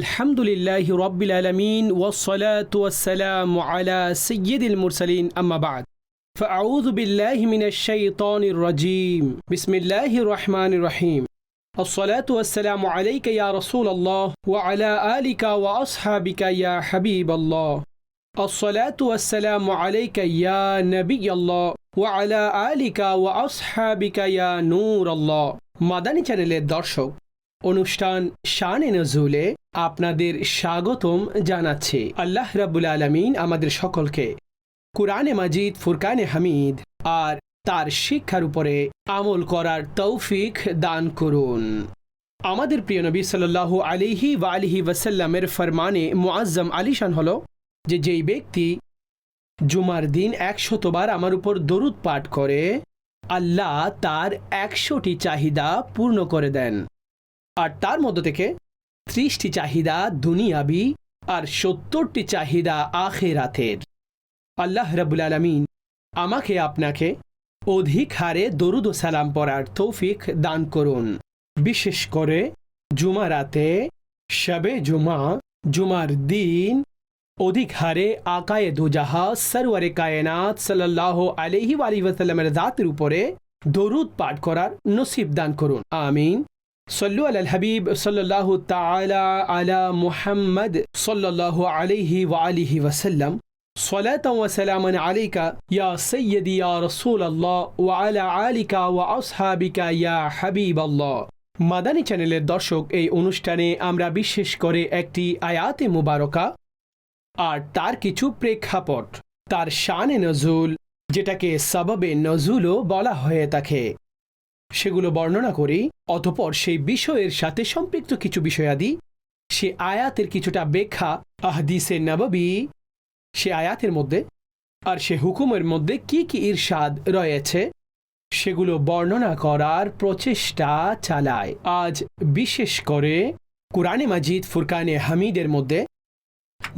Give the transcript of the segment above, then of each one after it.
الحمد لله رب العالمين والصلاة والسلام على سيد المرسلين أما بعد فأعوذ بالله من الشيطان الرجيم بسم الله الرحمن الرحيم الصلاة والسلام عليك يا رسول الله وعلى آلك وأصحابك يا حبيب الله الصلاة والسلام عليك يا نبي الله وعلى آلك وأصحابك يا نور الله মাদানী চ্যানেলের দর্শক অনুষ্ঠান শানে নজুলে আপনাদের স্বাগতম জানাচ্ছি। আল্লাহ রাবুল আলমিন আমাদের সকলকে কুরআনে মাজিদ, ফুরকানে হামিদ আর তার শিক্ষার উপরে আমল করার তৌফিক দান করুন। আমাদের প্রিয় নবী সাল্লাল্লাহু আলিহি ওয়া আলিহি ওয়াসাল্লামের ফরমানে মুআজ্জম আলিশান হলো যে যেই ব্যক্তি জুমার দিন একশতবার আমার উপর দরুদ পাঠ করে, আল্লাহ তার একশোটি চাহিদা পূর্ণ করে দেন। আর তার মধ্য থেকে ত্রিশটি চাহিদা দুনিয়াবি আর সত্তরটি চাহিদা আখেরাতের। আল্লাহ রাবুল আলমিন আমাকে আপনাকে অধিক হারে দরুদ সালাম পড়ার তৌফিক দান করুন। বিশেষ করে জুমা রাতে, শবে জুমা, জুমার দিন, অধিক হারে আকায়ে দুজাহা, সরওয়ারে কায়নাত সাল্লাহ আলহি আলী ওয়াসাল্লামের জাতের উপরে দরুদ পাঠ করার নসিব দান করুন। আমিন। صلوا على الحبيب صلى الله تعالى على محمد صلى الله عليه وآله وسلم صلاة وسلاما عليك يا سيدي يا رسول الله وعلى آلك وأصحابك يا حبيب الله মাদানী চ্যানেলের দর্শক এই অনুষ্ঠানে আমরা বিশেষ করে একটি আয়াতে মুবারকা আর তার কিছু প্রেক্ষাপট তার শানে নজুল যেটাকে সবাবে নজুলও বলা হয়ে থাকে সেগুলো বর্ণনা করি, অতপর সেই বিষয়ের সাথে সম্পৃক্ত কিছু বিষয়াদি, সে আয়াতের কিছুটা ব্যাখ্যা আহদিসে নববী, সে আয়াতের মধ্যে, আর সে হুকুমের মধ্যে কি কি ইরশাদ রয়েছে, সেগুলো বর্ণনা করার প্রচেষ্টা চালায়। আজ বিশেষ করে কোরআনে মাজিদ, ফুরকানে হামিদের মধ্যে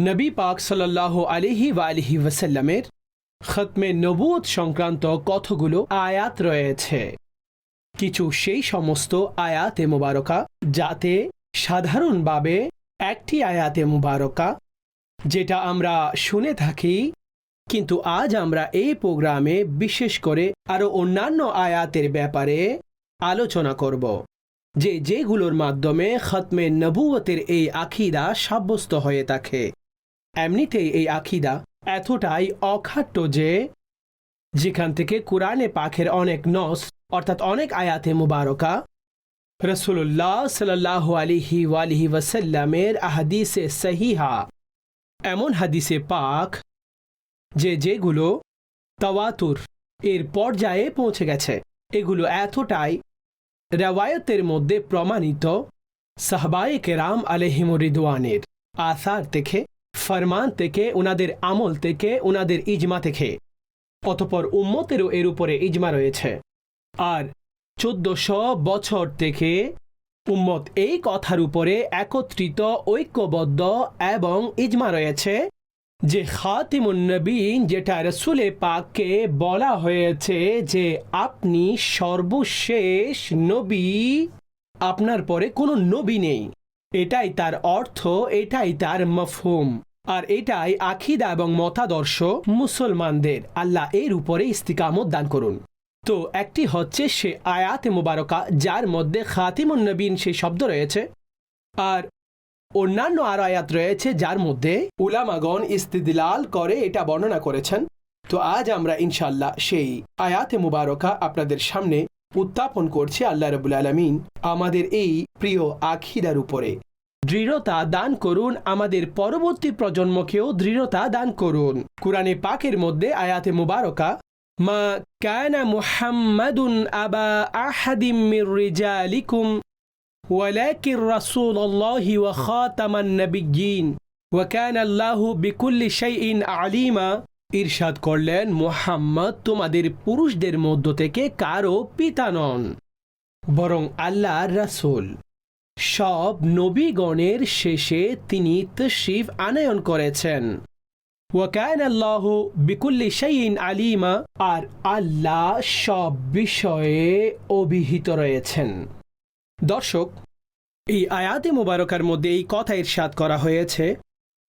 নবী পাক সাল্লাহ আলিহি ওয়ালিহি ওয়াসাল্লামের খতমে নবুত সংক্রান্ত কতগুলো আয়াত রয়েছে। কিছু সেই সমস্ত আয়াতে মুবারকা যাতে সাধারণভাবে একটি আয়াতে মুবারকা, যেটা আমরা শুনে থাকি, কিন্তু আজ আমরা এই প্রোগ্রামে বিশেষ করে আরও অন্যান্য আয়াতের ব্যাপারে আলোচনা করব, যে যেগুলোর মাধ্যমে খতমে নবুয়তের এই আখিদা সাব্যস্ত হয়ে থাকে। এমনিতেই এই আখিদা এতটাই অখাট্য যে যেখান থেকে কোরআনে পাখের অনেক নস, অর্থাৎ অনেক আয়াতে মুবারকা। রসুল্লাহ সাল্লাহ আলিহি ওয়ালিহি ওয়াসাল্লামের আহাদিসে সহিহা। এমন হাদিসে পাক, যে যেগুলো তাওয়াতুর, এর পর্যায়ে পৌঁছে গেছে। এগুলো এতটাই রেওয়ায়তের মধ্যে প্রমাণিত সাহবায়ে কেরাম আলহিমরিদওয়ানের আসার থেকে, ফরমান থেকে ওনাদের আমল থেকে ওনাদের ইজমা থেকে। অতপর উম্মতেরও এর উপরে ইজমা রয়েছে। আর চোদ্দশো বছর থেকে উম্মত এই কথার উপরে একত্রিত, ঐক্যবদ্ধ এবং ইজমা রয়েছে যে খাতিমুন্নবীন যেটা রসুলে পাককে বলা হয়েছে যে আপনি সর্বশেষ নবী, আপনার পরে কোনো নবী নেই। এটাই তার অর্থ, এটাই তার মফহুম। আর এটাই আখিদা এবং মতাদর্শ মুসলমানদের। আল্লাহ এর উপরে ইস্তিকামত দান করুন। তো একটি হচ্ছে সে আয়াতে মুবারকা, যার মধ্যে খাতিমুন নবীন সেই শব্দ রয়েছে। আর অন্যান্য আর আয়াত রয়েছে, যার মধ্যে উলামাগণ ইস্তিদিলাল করে এটা বর্ণনা করেছেন। তো আজ আমরা ইনশাল্লাহ সেই আয়াতে মুবারকা আপনাদের সামনে উত্থাপন করছি আল্লাহ রবুল আলমিন আমাদের এই প্রিয় আখিদার উপরে। দৃঢ়তা দান করুন আমাদের পরবর্তী প্রজন্মকেও দৃঢ়তা দান করুন। কোরআনে পাকের মধ্যে আয়াতে মুবারকা, মা কায়না মুহাম্মাদুন আবা আহাদিম মির রিজালিকুম, ওয়ালাকির রাসূলুল্লাহি ওয়া খাতামান নাবিয়্যিন, ওয়া কানা আল্লাহু বিকুল্লি শাইইন আলিমা। ইরশাদ করলেন, মুহাম্মদ তোমাদের পুরুষদের মধ্য থেকে কারও পিতা নন, বরং আল্লাহর রাসূল। সব নবীগণের শেষে তিনি তশরিফ আনয়ন করেছেন। ওয়াকান আল্লাহ বিকুল্লি শাইইন আলিমা, আর আল্লাহ সব বিষয়ে অভিহিত রয়েছেন। দর্শক, এই আয়াতে মুবারকার মধ্যে এই কথা ইরশাদ করা হয়েছে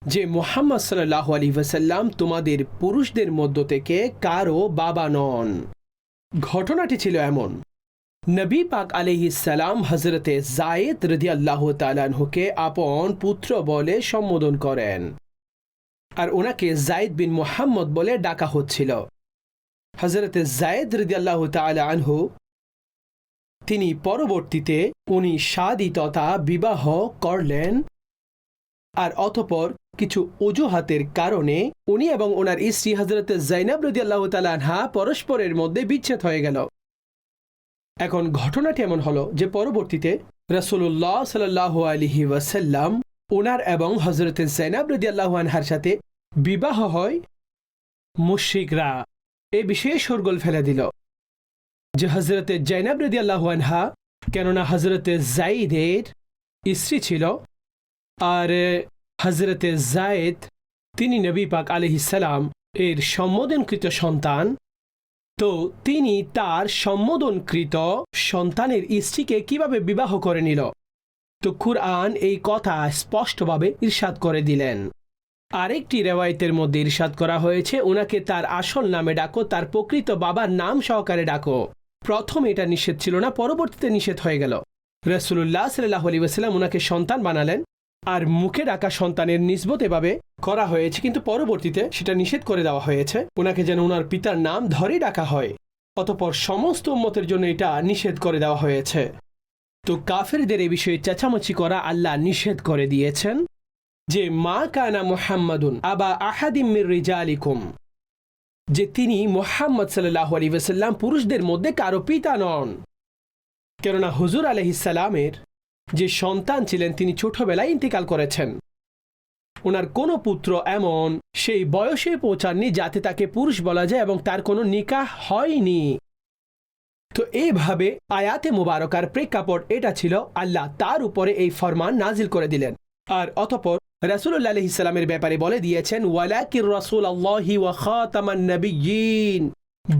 যে মোহাম্মদ সাল্লাহ আলী ওয়াসাল্লাম তোমাদের পুরুষদের মধ্য থেকে কারও বাবা নন। ঘটনাটি ছিল এমন নবী পাক আলহিসাল্লাম হজরতে জায়েদ রদি আল্লাহ তালানহুকে আপন পুত্র বলে সম্বোধন করেন। আর ওনাকে জায়েদ বিন মোহাম্মদ বলে ডাকা হচ্ছিল। হজরতে জায়েদ রদি আল্লাহ আনহু, তিনি পরবর্তীতে উনি শাদি তথা বিবাহ করলেন। আর অতপর কিছু অজুহাতের কারণে উনি এবং ওনার স্ত্রী হজরত জাইনাব রদি আল্লাহ তালানহা পরস্পরের মধ্যে বিচ্ছেদ হয়ে গেল। এখন ঘটনাটি এমন হলো যে পরবর্তীতে রসুল্লাহ সাল্লাহ আলহি ওয়াসাল্লাম ওনার এবং হজরত জাইনাব রদি আনহার সাথে বিবাহ হয় মুশ্রিকরা। এ বিষয়ে শোরগোল ফেলে দিল যে হজরতে জৈনাব রদি আনহা, কেননা হজরতে জাইদের স্ত্রী ছিল, আর হজরতে জায়েদ তিনি নবী পাক আলহিসাল্লাম এর সম্বোধনকৃত সন্তান তো তিনি তার সম্বোধনকৃত সন্তানের স্ত্রীকে কীভাবে বিবাহ করে নিল? তো কুরআন এই কথা স্পষ্টভাবে ইরশাদ করে দিলেন। আরেকটি রেওয়ায়তের মধ্যে ইরশাদ করা হয়েছে ওনাকে তার আসল নামে ডাকো, তার প্রকৃত বাবার নাম সহকারে ডাকো। প্রথম এটা নিষেধ ছিল না, পরবর্তীতে নিষেধ হয়ে গেল। রসুল্লাহ সাল্লাহ আলী ওনাকে সন্তান বানালেন। আর মুখে ডাকা সন্তানের নিসবত এভাবে করা হয়েছে, কিন্তু পরবর্তীতে সেটা নিষেধ করে দেওয়া হয়েছে। ওনাকে যেন ওনার পিতার নাম ধরেই ডাকা হয়, অতপর সমস্ত উম্মতের জন্য এটা নিষেধ করে দেওয়া হয়েছে। তো কাফেরদের এ বিষয়ে চেঁচামেচি করা আল্লাহ নিষেধ করে দিয়েছেন যে, মা কানা মোহাম্মদুন আবা আহাদিম মির রিজালিকুম। যে তিনি মোহাম্মদ সাল্লাহ আলী পুরুষদের মধ্যে কারও পিতা নন। কেননা হুজুর আলহিসাল্লামের যে সন্তান ছিলেন তিনি ছোটবেলায় ইন্তিকাল করেছেন। ওনার কোনো পুত্র এমন, সেই বয়সে পৌঁছাননি যাতে তাকে পুরুষ বলা যায় এবং তার কোনো নিকাহ হয়নি। তো এইভাবে আয়াতে মুবারকার প্রেক্ষাপট এটা ছিল, আল্লাহ তার উপরে এই ফরমান নাজিল করে দিলেন। আর অতপর রাসুল্লাহ আলহিসাল্লামের ব্যাপারে বলে দিয়েছেন, ওয়ালাকির আল্লাহি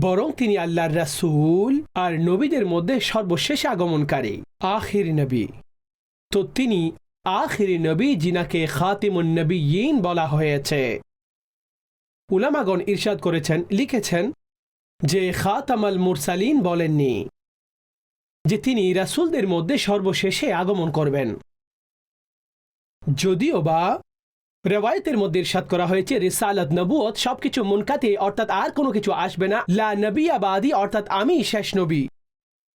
বরং তিনি আল্লাহর রাসূল আর নবীদের মধ্যে সর্বশেষ আগমনকারী, আখির নবী। তো তিনি আখির নবী জিনাকে খাতিমুন নবিয়্যিন বলা হয়েছে। উলামাগণ ইরশাদ করেছেন, লিখেছেন যে খাতামাল মুরসালিন বলেননি, যে তিনি রাসূলদের মধ্যে সর্বশেষে আগমন করবেন। যদিও বা রেওয়ায়তের মধ্যে ইরশাদ করা হয়েছে, রিসালাত নবুয়ত সবকিছু মুনকাতে, অর্থাৎ আর কোনো কিছু আসবে না। লা নবী আবাদি অর্থাৎ আমি শেষ নবী।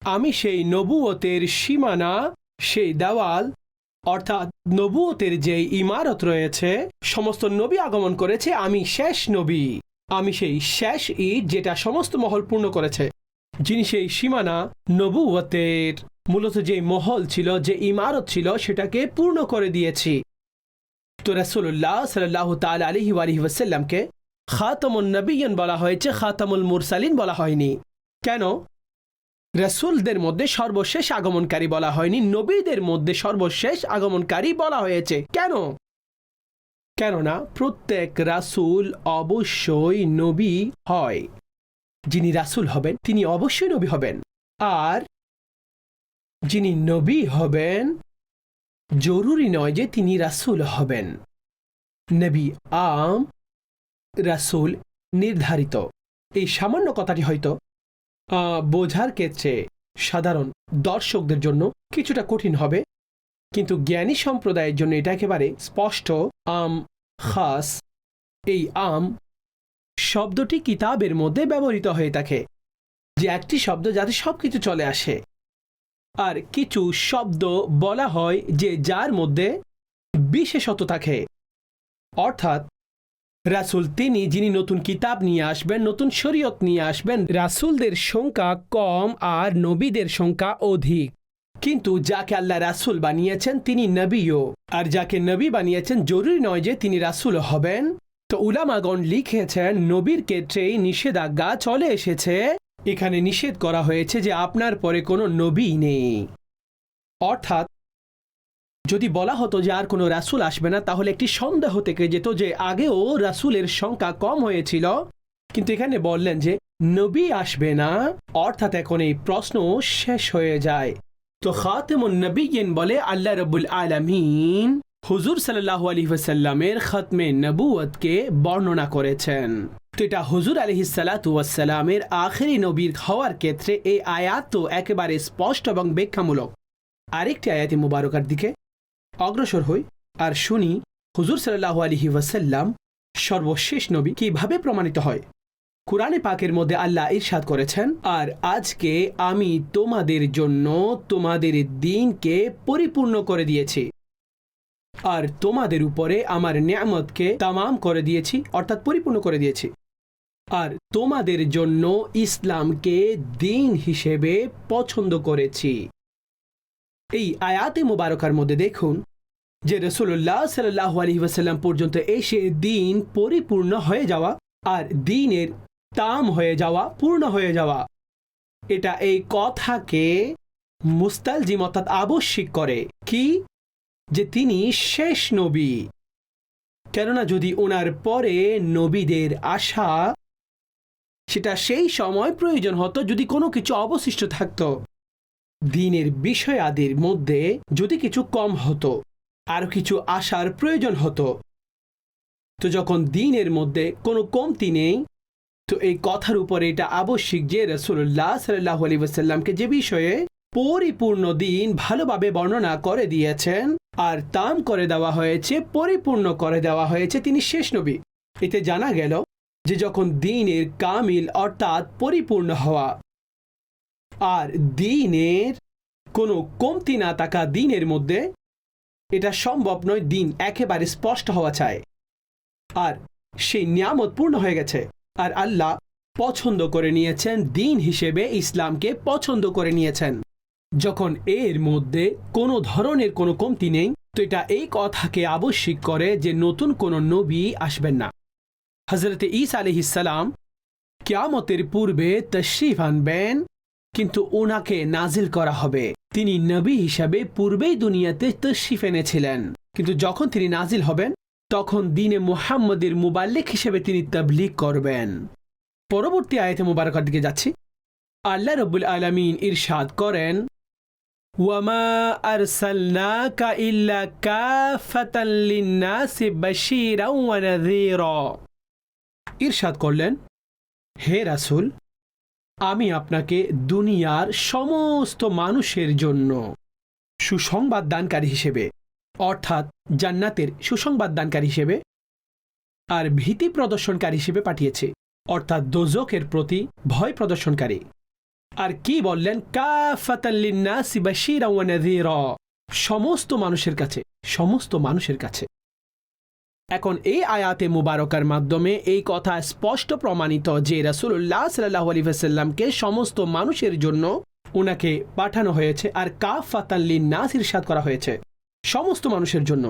আমি সেই নবুয়তের সীমানা সেই দেওয়াল, অর্থাৎ নবুয়তের যে ইমারত রয়েছে, সমস্ত নবী আগমন করেছে, আমি শেষ নবী। আমি সেই শেষ ঈদ যেটা সমস্ত মহল পূর্ণ করেছে, যিনি সেই সীমানা নবুয়তের মূলত যে মহল ছিল, যে ইমারত ছিল, সেটাকে পূর্ণ করে দিয়েছি। তো রাসুল্লাহ সাল্লাহ তাল আলহি আলহি খাতামুল নবীন বলা হয়েছে, খাতামুল মুরসালিন বলা হয়নি। কেন? রাসুলদের মধ্যে সর্বশেষ আগমনকারী বলা হয়নি, নবীদের মধ্যে সর্বশেষ আগমনকারী বলা হয়েছে। কেন? কেননা প্রত্যেক রাসুল অবশ্যই নবী হয়। যিনি রাসুল হবেন, তিনি অবশ্যই নবী হবেন। আর যিনি নবী হবেন, জরুরি নয় যে তিনি রাসুল হবেন। নবী আম, রাসুল নির্ধারিত। এই সামান্য কথাটি হয়তো বোঝার ক্ষেত্রে সাধারণ দর্শকদের জন্য কিছুটা কঠিন হবে। কিন্তু জ্ঞানী সম্প্রদায়ের জন্য এটা একেবারে স্পষ্ট। আম, খাস, এই আম শব্দটি কিতাবের মধ্যে ব্যবহৃত হয়ে থাকে, যে একটি শব্দ যাতে সব কিছু চলে আসে। আর কিছু শব্দ বলা হয় যে যার মধ্যে বিশেষত থাকে। অর্থাৎ রাসুল তিনি, যিনি নতুন কিতাব নিয়ে আসবেন, নতুন শরীয়ত নিয়ে আসবেন, রাসুলদের সংখ্যা কম আর নবীদের সংখ্যা অধিক। কিন্তু যাকে আল্লাহ রাসুল বানিয়েছেন, তিনি নবীও। আর যাকে নবী বানিয়েছেন, জরুরি নয় যে তিনি রাসুল হবেন। তো উলামাগণ লিখেছেন, নবীর ক্ষেত্রেই নিষেধাজ্ঞা চলে এসেছে। এখানে নিষেধ করা হয়েছে যে আপনার পরে কোনো নবী নেই। অর্থাৎ যদি বলা হতো যে আর কোনো রাসুল আসবে না, তাহলে একটি সন্দেহ থেকে যেত যে আগেও রাসুলের সংখ্যা কম হয়েছিল। কিন্তু এখানে বললেন যে, নবী আসবে না, অর্থাৎ এখন এই প্রশ্ন শেষ হয়ে যায়। তো খাতেমুন নবীন বলে আল্লাহ রবুল আলমিন হুজুর সাল্লাহ আলী ওয়াসাল্লামের খতমে নবুয়তকে বর্ণনা করেছেন। তো এটা হুজুর আলহিসাল্লামের আখেরি নবীর হওয়ার ক্ষেত্রে এই আয়াত তো একেবারে স্পষ্ট এবং ব্যাখ্যামূলক। আরেকটি আয়াতি মুবারকার দিকে অগ্রসর হই আর শুনি হুজুর সাল্লাহ আলহি ওয়াসাল্লাম সর্বশেষ নবী কীভাবে প্রমাণিত হয়। কোরআনে পাকের মধ্যে আল্লাহ ইরশাদ করেছেন, আর আজকে আমি তোমাদের জন্য তোমাদের দিনকে পরিপূর্ণ করে দিয়েছি। আর তোমাদের উপরে আমার নিয়ামতকে তামাম করে দিয়েছি, অর্থাৎ পরিপূর্ণ করে দিয়েছি। আর তোমাদের জন্য ইসলামকে দিন হিসেবে পছন্দ করেছি। এই আয়াতে মোবারকার মধ্যে দেখুন যে রসুল্লাহ সাল্লাহ আলহিহাসাল্লাম পর্যন্ত এসে দিন পরিপূর্ণ হয়ে যাওয়া আর দিনের তাম হয়ে যাওয়া, পূর্ণ হয়ে যাওয়া। এটা এই কথাকে মুস্তালজিম অর্থাৎ আবশ্যিক করে। কি? যে তিনি শেষ নবী। কেননা যদি ওনার পরে নবীদের আসা সেটা সেই সময় প্রয়োজন হতো যদি কোনো কিছু অবশিষ্ট থাকতো। দিনের বিষয় আদির মধ্যে যদি কিছু কম হতো আর কিছু আসার প্রয়োজন হতো। তো যখন দিনের মধ্যে কোনো কমতি নেই, তো এই কথার উপরে এটা আবশ্যিক যে রসুল্লাহ সাল্লাহ আলী ওসাল্লামকে যে বিষয়ে পরিপূর্ণ দিন ভালোভাবে বর্ণনা করে দিয়েছেন আর তাম করে দেওয়া হয়েছে, পরিপূর্ণ করে দেওয়া হয়েছে তিনি শেষ নবী। এতে জানা গেল যে যখন দিনের কামিল অর্থাৎ পরিপূর্ণ হওয়া আর দিনের কোনো কমতি না থাকা দিনের মধ্যে এটা সম্ভব নয় দিন একেবারে স্পষ্ট হওয়া চায় আর সেই নিয়ামত পূর্ণ হয়ে গেছে। আর আল্লাহ পছন্দ করে নিয়েছেন দিন হিসেবে ইসলামকে পছন্দ করে নিয়েছেন। যখন এর মধ্যে কোনো ধরনের কোনো কমতি নেই, তো এটা এই কথাকে আবশ্যিক করে যে নতুন কোনো নবী আসবেন না। হজরত ইস আলহিসাল্লাম কিয়ামতের পূর্বে তশরিফ আনবেন কিন্তু ওনাকে নাজিল করা হবে। তিনি নবী হিসাবে পূর্বেই দুনিয়াতে তশরিফ এনেছিলেন। কিন্তু যখন তিনি নাজিল হবেন, তখন দিনে মুহাম্মদের মুবাল্লিক হিসেবে তিনি তবলিগ করবেন। পরবর্তী আয়তে মুবারকার দিকে যাচ্ছি। আল্লাহ রব্বুল আলমিন ইরশাদ করেন, ওয়ামা ইরশাদ করলেন, হে রাসূল আমি আপনাকে দুনিয়ার সমস্ত মানুষের জন্য সুসংবাদ দানকারী হিসেবে, অর্থাৎ জান্নাতের সুসংবাদ দানকারী হিসেবে আর ভীতি প্রদর্শনকারী হিসেবে পাঠিয়েছে, অর্থাৎ দোজকের প্রতি ভয় প্রদর্শনকারী। আর কি বললেন? কাফাতাল্লিন্না নাযীরা। সমস্ত মানুষের কাছে, সমস্ত মানুষের কাছে। এখন এই আয়াতে মুবারকার মাধ্যমে এই কথা স্পষ্ট প্রমাণিত যে রাসূলুল্লাহ সাল্লাল্লাহু আলাইহি ওয়াসাল্লামকে সমস্ত মানুষের জন্য ওনাকে পাঠানো হয়েছে আর কাফাতাল্লিন্নাস ইরশাদ করা হয়েছে সমস্ত মানুষের জন্য।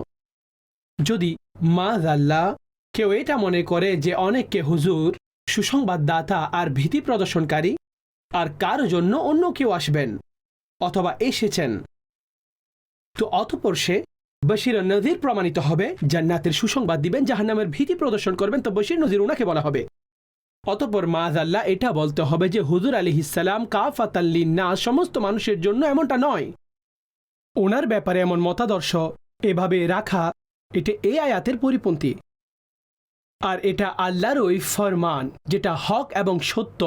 যদি মা আল্লাহ কেউ এটা মনে করে যে অনেককে হুজুর, সুসংবাদদাতা আর ভীতি প্রদর্শনকারী, আর কার জন্য অন্য কেউ আসবেন অথবা এসেছেন, তো অতপর সে বশির নজির প্রমাণিত হবে। জান্নাতের সুসংবাদ দিবেন, জাহান্নামের ভীতি প্রদর্শন করবেন, তো বশির নজির ওনাকে বলা হবে। অতপর মাজ আল্লাহ এটা বলতে হবে যে, হুজুর আলী ইসালাম কাফাতাল্লিন্না সমস্ত মানুষের জন্য এমনটা নয়। ওনার ব্যাপারে এমন মতাদর্শ এভাবে রাখা, এটা এই আয়াতের পরিপন্থী। আর এটা আল্লাহর ওই ফরমান, যেটা হক এবং সত্য।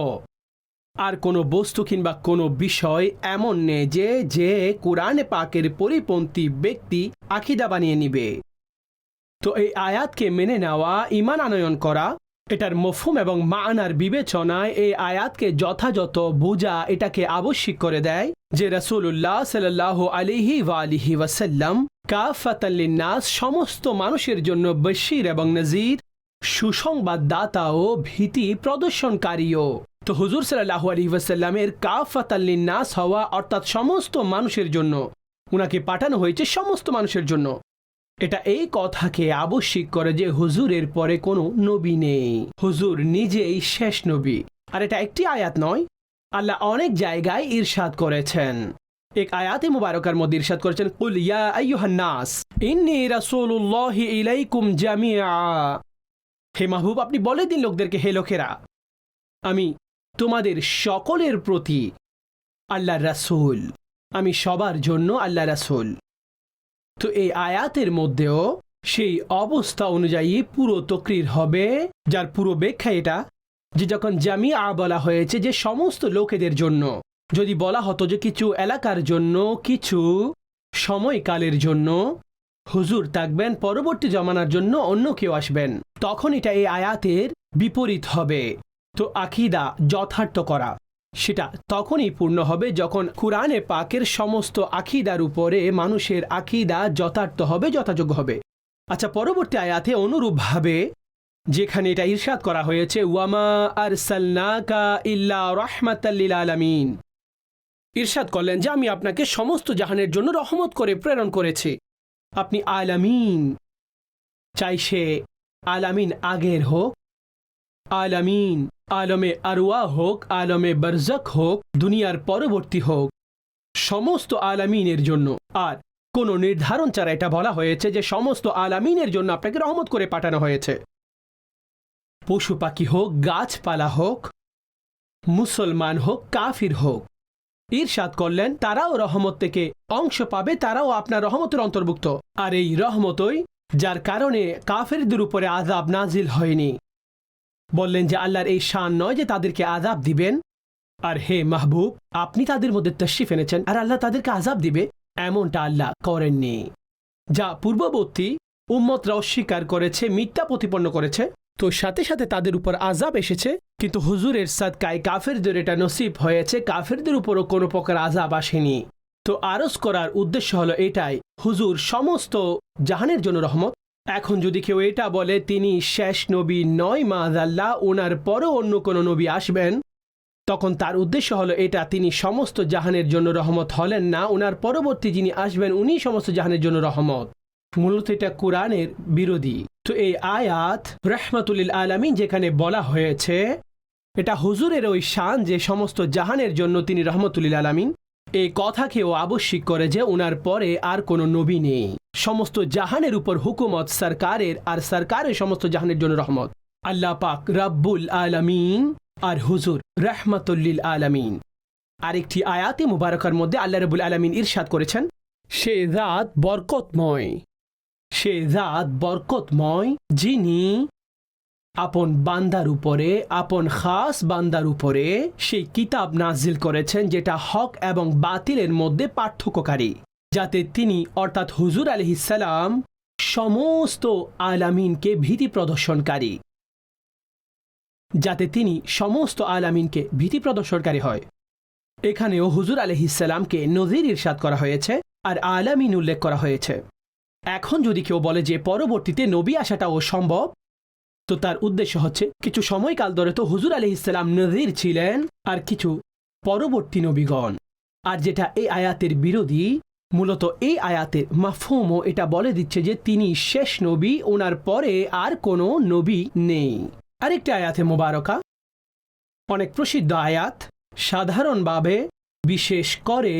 আর কোনো বস্তু কিংবা কোনো বিষয় এমন নেই যে যে কোরআনে পাকের পরিপন্থী ব্যক্তি আখিদা বানিয়ে নিবে। তো এই আয়াতকে মেনে নেওয়া ইমান আনয়ন করা, এটার মফুম এবং মানার বিবেচনায় এই আয়াতকে যথাযথ বোঝা এটাকে আবশ্যিক করে দেয় যে রসুল্লাহ সাল্লাহ আলিহি ওয়ালিহি ওয়াসাল্লাম কাফাতাল্লিনাস সমস্ত মানুষের জন্য বশির এবং নজির সুসংবাদদাতা ও ভীতি প্রদর্শনকারীও। তো হুজুর সাল্লাহ আলী ওয়াসাল্লামের কাফাতাল্লিনাস হওয়া অর্থাৎ সমস্ত মানুষের জন্য। উনাকে পাঠানো হয়েছে সমস্ত মানুষের জন্য। এটা এই কথাকে আবশ্যিক করে যে হুজুরের পরে কোনো নবী নেই। হুজুর নিজেই শেষ নবী। আর এটা একটি আয়াত নয়। আল্লাহ অনেক জায়গায় ইরশাদ করেছেন। এক আয়াতে মুবারকার মধ্যে ইরশাদ করেছেন, কুল ইয়া আইয়ুহান নাস, ইন্নী রাসূলুল্লাহি ইলাইকুম জামিআ। হে মাহবুব, আপনি বলে দিন লোকদেরকে, হে লোকেরা, আমি তোমাদের সকলের প্রতি আল্লাহ রাসূল। আমি সবার জন্য আল্লাহ রাসূল। তো এই আয়াতের মধ্যেও সেই অবস্থা অনুযায়ী পুরো তকরির হবে, যার পুরো ব্যাখ্যা এটা যে যখন জামিয়া বলা হয়েছে যে সমস্ত লোকেদের জন্য, যদি বলা হতো যে কিছু এলাকার জন্য, কিছু সময়কালের জন্য হুজুর থাকবেন, পরবর্তী জমানার জন্য অন্য কেউ আসবেন, তখন এটা এই আয়াতের বিপরীত হবে। তো আকিদা যথার্থ করা। সেটা তখনই পূর্ণ হবে যখন কুরআনে পাকের সমস্ত আকিদার উপরে মানুষের আকিদা যথার্থ হবে, যথাযোগ্য হবে। আচ্ছা পরবর্তী আয়াতে অনুরূপভাবে যেখানে এটা ইরশাদ করা হয়েছে, ওয়ামা আর আরসালনাকা ইল্লা রাহমাতাল্লিল আলামিন ইরশাদ করলেন যে, আমি আপনাকে সমস্ত জাহানের জন্য রহমত করে প্রেরণ করেছি। আপনি আলামিন। চাই সে আলামিন আগের হোক আলামিন, আলমে আরওয়া হোক, আলমে বরজক হোক, দুনিয়ার পরবর্তী হোক, সমস্ত আলামিনের জন্য। আর কোনো নির্ধারণ ছাড়া এটা বলা হয়েছে যে সমস্ত আলামিনের জন্য আপনাকে রহমত করে পাঠানো হয়েছে। পশু পাখি হোক, গাছপালা হোক, মুসলমান হোক, কাফির হোক ঈর্ষাদ করলেন, তারাও রহমত থেকে অংশ পাবে, তারাও আপনার রহমতের অন্তর্ভুক্ত। আর এই রহমতই যার কারণে কাফেরদের উপরে আজাব নাজিল হয়নি। বললেন যে আল্লাহর এই শান নয় যে তাদেরকে আজাব দিবেন। আর হে মাহবুব, আপনি তাদের মধ্যে তশরিফ এনেছেন আর আল্লাহ তাদেরকে আজাব দিবে, এমনটা আল্লাহ করেননি। যা পূর্ববর্তী উম্মতরা অস্বীকার করেছে, মিথ্যা প্রতিপন্ন করেছে। তো সাথে সাথে তাদের উপর আজাব এসেছে, কিন্তু হুজুরের সাদকায় কাফেরদের এটা নসিব হয়েছে, কাফেরদের উপরও কোনো প্রকার আজাব আসেনি। তো আরজ করার উদ্দেশ্য হলো এটাই, হুজুর সমস্ত জাহানের জন্য রহমত এখন যদি কেউ এটা বলে, তিনি শেষ নবী নয় মাজাল্লাহ ওনার পরও অন্য কোনো নবী আসবেন, তখন তার উদ্দেশ্য হলো এটা, তিনি সমস্ত জাহানের জন্য রহমত হলেন না ওনার পরবর্তী যিনি আসবেন উনি সমস্ত জাহানের জন্য রহমত। মূলত এটা কোরআনের বিরোধী। তো এই আয়াত রহমাতুল্লিল আলামিন যেখানে বলা হয়েছে, এটা হুজুরের ওই শান যে সমস্ত জাহানের জন্য তিনি রহমতুল্লিল আলামিন এই কথাকেও আবশ্যিক করে যে ওনার পরে আর কোনো নবী নেই। সমস্ত জাহানের উপর হুকুমত সরকারের আর সরকারের সমস্ত জাহানের জন্য রহমত। আল্লাহ পাক রাব্বুল আলামিন আর হুজুর রহমাতুল্লিল আলামিন। আরেকটি আয়াতে মুবারকার মধ্যে আল্লাহ রবুল আলামিন ইরশাদ করেছেন, সে জাত বরকতময়। সে জাত বরকতময় যিনি আপন বান্দার উপরে, আপন খাস বান্দার উপরে সেই কিতাব নাজিল করেছেন যেটা হক এবং বাতিলের মধ্যে পার্থক্যকারী, যাতে তিনি অর্থাৎ হুজুর আলহিসাল্লাম সমস্ত আলামিনকে ভীতি প্রদর্শনকারী, যাতে তিনি সমস্ত আলামিনকে ভীতি প্রদর্শনকারী হয়। এখানেও হুজুর আলহিসাল্লামকে নজির ইরশাদ করা হয়েছে আর আলামিন উল্লেখ করা হয়েছে। এখন যদি কেউ বলে যে পরবর্তীতে নবী আসাটাও সম্ভব তো তার উদ্দেশ্য হচ্ছে, কিছু সময়কাল ধরে তো হুজুর আলি ইসলাম নজির ছিলেন আর কিছু পরবর্তী নবীগণ। আর যেটা এই আয়াতের বিরোধী, মূলত এই আয়াতের মাফহুমও এটা বলে দিচ্ছে যে তিনি শেষ নবী, ওনার পরে আর কোনো নবী নেই। আরেকটি আয়াতে মোবারকা। অনেক প্রসিদ্ধ আয়াত, সাধারণভাবে বিশেষ করে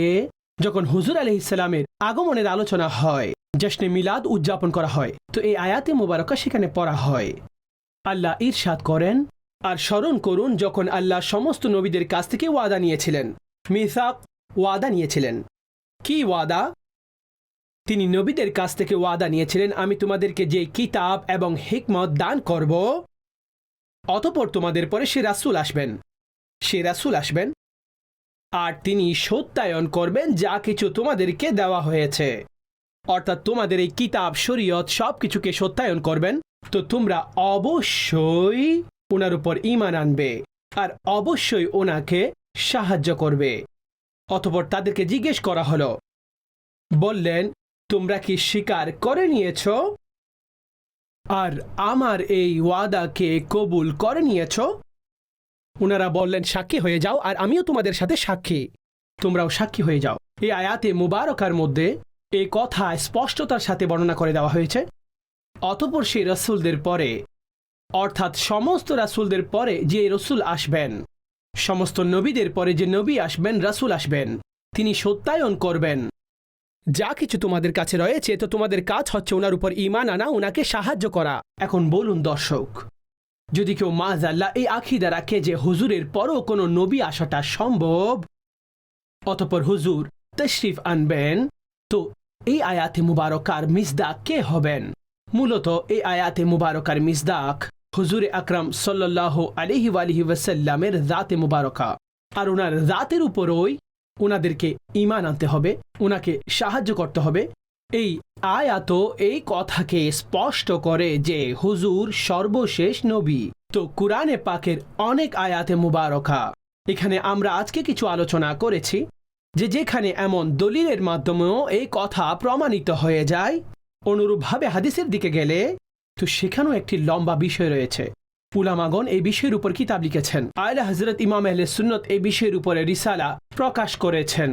যখন হুজুর আলি ইসলামের আগমনের আলোচনা হয়, জশ্নে মিলাদ উদযাপন করা হয়, তো এই আয়াতে মোবারকা সেখানে পড়া হয়। আল্লাহ ইরশাদ করেন আর স্মরণ করুন যখন আল্লাহ সমস্ত নবীদের কাছ থেকে ওয়াদা নিয়েছিলেন। মিসাক ওয়াদা নিয়েছিলেন। কি ওয়াদা? তিনি নবীদের কাছ থেকে ওয়াদা নিয়েছিলেন, আমি তোমাদেরকে যে কিতাব এবং হিকমত দান করব, অতপর তোমাদের পরে সে রাসুল আসবেন। সে রাসুল আসবেন। আর তিনি সত্যায়ন করবেন যা কিছু তোমাদেরকে দেওয়া হয়েছে। অর্থাৎ তোমাদের এই কিতাব, শরীয়ত সব কিছুকে সত্যায়ন করবেন। তো তোমরা অবশ্যই ওনার উপর ইমান আনবে আর অবশ্যই ওনাকে সাহায্য করবে। অতপর তাদেরকে জিজ্ঞেস করা হলো, বললেন, তোমরা কি স্বীকার করে নিয়েছ? আর আমার এই ওয়াদাকে কবুল করে নিয়েছ? ওনারা বললেন, সাক্ষী হয়ে যাও আর আমিও তোমাদের সাথে সাক্ষী। তোমরাও সাক্ষী হয়ে যাও। এই আয়াতে মুবারকার মধ্যে এই কথা স্পষ্টতার সাথে বর্ণনা করে দেওয়া হয়েছে। অতপর সেই রসুলদের পরে। অর্থাৎ সমস্ত রাসুলদের পরে যে রসুল আসবেন। সমস্ত নবীদের পরে যে নবী আসবেন, রাসুল আসবেন। তিনি সত্যায়ন করবেন। যা কিছু তোমাদের কাছে রয়েছে, তো তোমাদের কাজ হচ্ছে ওনার উপর ইমান আনা ওনাকে সাহায্য করা। এখন বলুন দর্শক, যদি কেউ আল্লাহ এই আখিদা রাখে যে হুজুরের পরও কোনো নবী আসাটা সম্ভব, অতপর হুজুর তশরিফ আনবেন, তো এই আয়াতে মুবারকার মিসদাক কে হবেন? মূলত এই আয়াতে মুবারকার মিসদাক হুজুরে আকরাম সাল্লাহ আলিহি আলহি ওয়াসাল্লামের রাতে মুবারকা। আর ওনার রাতের উপরই ওনাদেরকে ইমান আনতে হবে ওনাকে সাহায্য করতে হবে। এই আয়াত এই কথাকে স্পষ্ট করে যে হুজুর সর্বশেষ নবী। তো কুরআনে পাকের অনেক আয়াতে মুবারকা। এখানে আমরা আজকে কিছু আলোচনা করেছি, যে যেখানে এমন দলিলের মাধ্যমেও এই কথা প্রমাণিত হয়ে যায়। অনুরূপভাবে হাদিসের দিকে গেলে, তো সেখানেও একটি লম্বা বিষয় রয়েছে। পুলামাগন এই বিষয়ের উপর কিতাব লিখেছেন। আয়লা হজরত ইমাম আহলে সুন্নত এই বিষয়ের উপরে রিসালা প্রকাশ করেছেন।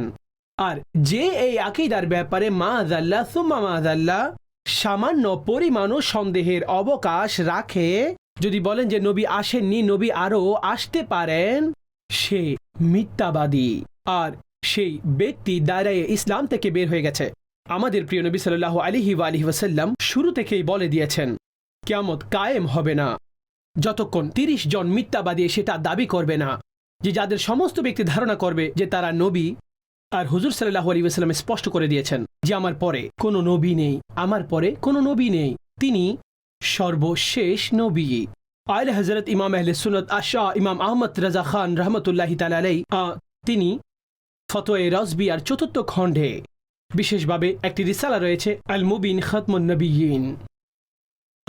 আর যে এই আকিদার ব্যাপারে মা আদাল্লা সুম্মা মা আদাল্লা সামান্য পরিমাণও সন্দেহের অবকাশ রাখে, যদি বলেন যে নবী আসেননি, নবী আরও আসতে পারেন, সে মিথ্যাবাদী। আর সেই ব্যক্তি দাঁড়ায় ইসলাম থেকে বের হয়ে গেছে। আমাদের প্রিয় নবী সাল্লাহ আলিহি আলহি ওয়াসাল্লাম শুরু থেকেই বলে দিয়েছেন, কেয়ামত কায়েম হবে না। যতক্ষণ তিরিশ জন মিথ্যাবাদী সেটা দাবি করবে না, যে যাদের সমস্ত ব্যক্তি ধারণা করবে যে তারা নবী, আর হুজুর সাল্লাহ আলী ওয়াসাল্লাম স্পষ্ট করে দিয়েছেন যে আমার পরে কোনো নবী নেই, আমার পরে কোনো নবী নেই, তিনি সর্বশেষ নবী। আयल হজরত ইমাম আহলে সুনত আশা ইমাম আহমদ রাজা খান রহমতুল্লাহ তালাই তিনি ফতোয়ে রসবি আর চতুর্থ খণ্ডে বিশেষভাবে একটি রিসালা রয়েছে আল মুবিন খতমুন নবীন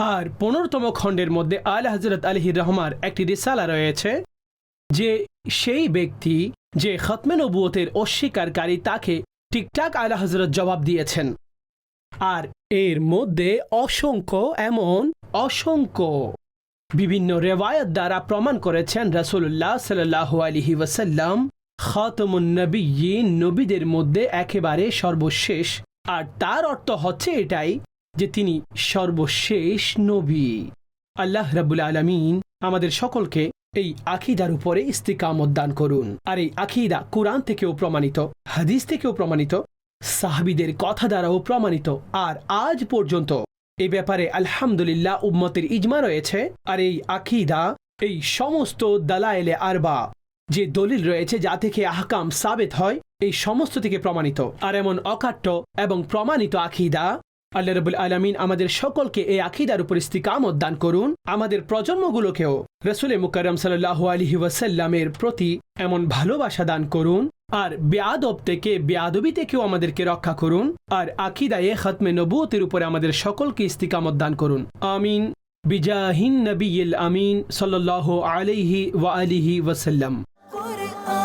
আর পনেরোতম খণ্ডের মধ্যে আল হজরত আলহির রহমার একটি রিসালা রয়েছে যে সেই ব্যক্তি যে খতমে নবুয়তের অস্বীকারী তাকে ঠিকঠাক আলা হজরত জবাব দিয়েছেন। আর এর মধ্যে অসংখ্য এমন অসংখ্য বিভিন্ন রেওয়ায়ত দ্বারা প্রমাণ করেছেন রসুল্লাহ সাল্লাহ আলহি ওয়াসাল্লাম খাতমুন নবীন নবীদের মধ্যে একেবারে সর্বশেষ। আর তার অর্থ হচ্ছে এটাই যে তিনি সর্বশেষ নবী। আল্লাহ রাবুল আলমিন আমাদের সকলকে এই আখিদার উপরে ইস্তিকামত দান করুন। আর এই আখিদা কোরআন থেকেও প্রমাণিত, হাদিস থেকেও প্রমাণিত, সাহাবিদের কথা দ্বারাও প্রমাণিত। আর আজ পর্যন্ত এই ব্যাপারে আলহামদুলিল্লাহ উম্মতের ইজমা রয়েছে। আর এই আকিদা, এই সমস্ত দালায়েলে আরবা যে দলিল রয়েছে যা থেকে আহকাম সাবেত হয়, এই সমস্ত থেকে প্রমাণিত। আর এমন অকাট্য এবং প্রমাণিত আখিদা আল্লাহ রবুল আলমিন আমাদের সকলকে এই আখিদার উপর ইস্তিকামত দান করুন। আমাদের প্রজন্মগুলোকেও রসুল মুকারম সাল্লাহ আলহি ওয়াসাল্লামের প্রতি এমন ভালোবাসা দান করুন। আর বেয়াদব থেকে বেয়াদবি থেকেও আমাদেরকে রক্ষা করুন। আর আকিদায়ে খতমে নবুতের উপরে আমাদের সকলকে ইস্তিকামত দান করুন। আমিন। বিজাহিন নবী আমিন সাল্লাহ আলিহি ওয়া আলিহি ওয়াসাল্লাম। Kur'an